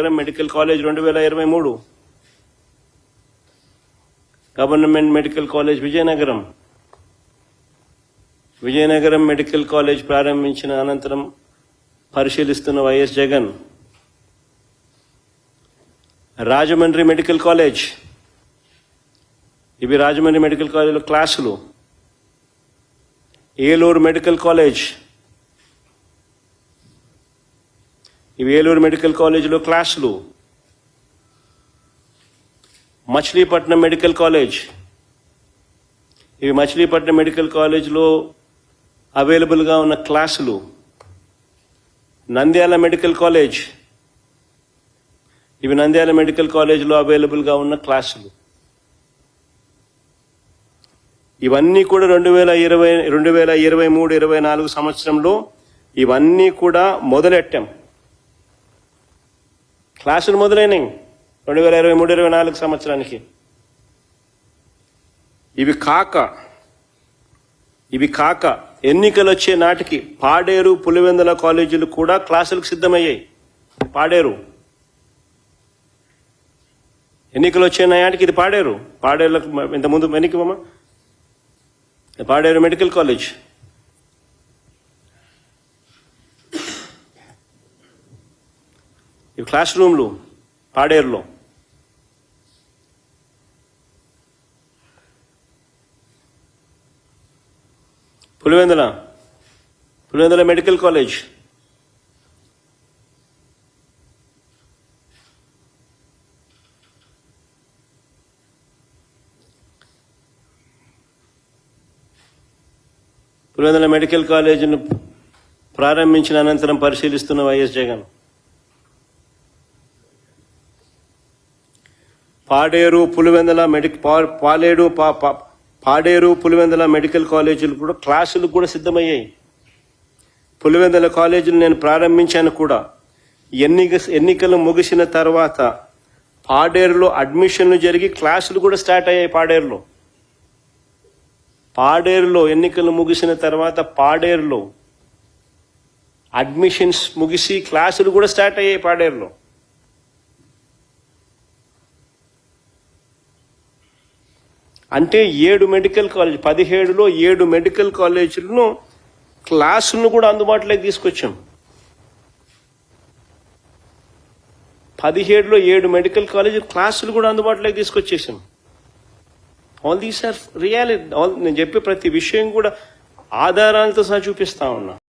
Medical college రెండు వేల ఇరవై మూడు? Government medical college Vizianagaram. Vizianagaram medical college ప్రారంభించిన అనంతరం పరిశీలిస్తున్న YS Jagan. Rajahmundry medical college. ఇవి రాజమండ్రి మెడికల్ కాలేజ్లో క్లాసులు. Eluru medical college. ఈ ఏలూరు మెడికల్ కాలేజీలో క్లాసులు. Machilipatnam medical college. ఇవి మచిలీపట్నం మెడికల్ కాలేజ్లో అవైలబుల్గా ఉన్న క్లాసులు. Nandyal medical college. ఇవి నంద్యాల మెడికల్ కాలేజ్లో అవైలబుల్గా ఉన్న క్లాసులు. ఇవన్నీ కూడా రెండు వేల ఇరవై రెండు వేల ఇరవై మూడు ఇరవై నాలుగు సంవత్సరంలో ఇవన్నీ కూడా మొదలెట్టాం. క్లాసులు మొదలైనవి రెండు వేల ఇరవై మూడు ఇరవై నాలుగు సంవత్సరానికి. ఇవి కాక ఇవి కాక ఎన్నికలు వచ్చే నాటికి పాడేరు పులివెందుల కాలేజీలు కూడా క్లాసులకు సిద్ధమయ్యాయి. పాడేరు. ఎన్నికలు వచ్చే నాటికి ఇది పాడేరు. పాడేరులకు ఇంతకుముందు వెనక్కి పాడేరు మెడికల్ కాలేజ్. ఇవి క్లాస్ రూమ్లు పాడేరులో. Pulivendula Pulivendula medical college. Pulivendula medical కాలేజీని ప్రారంభించిన అనంతరం పరిశీలిస్తున్న వైఎస్ జగన్. పాడేరు పులివెందుల మెడిక్ పా- పాలేడు పా- పా- పాడేరు పులివెందుల మెడికల్ కాలేజీలు కూడా క్లాసులు కూడా సిద్ధమయ్యాయి. పులివెందుల కాలేజీలు నేను ప్రారంభించాను కూడా. ఎన్నిక ఎన్నికలు ముగిసిన తర్వాత పాడేరులో అడ్మిషన్లు జరిగి క్లాసులు కూడా స్టార్ట్ అయ్యాయి పాడేరులో. పాడేరులో ఎన్నికలు ముగిసిన తర్వాత పాడేరులో అడ్మిషన్స్ ముగిసి క్లాసులు కూడా స్టార్ట్ అయ్యాయి పాడేరులో. అంటే ఏడు మెడికల్ కాలేజ్ పదిహేడులో ఏడు మెడికల్ కాలేజీలను క్లాసులను కూడా అందుబాటులోకి తీసుకొచ్చాం. పదిహేడులో ఏడు మెడికల్ కాలేజ్ క్లాసులు కూడా అందుబాటులోకి తీసుకొచ్చేసాం. All these are reality all నేను చెప్పే ప్రతి విషయం కూడా ఆధారాలతో సహా చూపిస్తా ఉన్నా.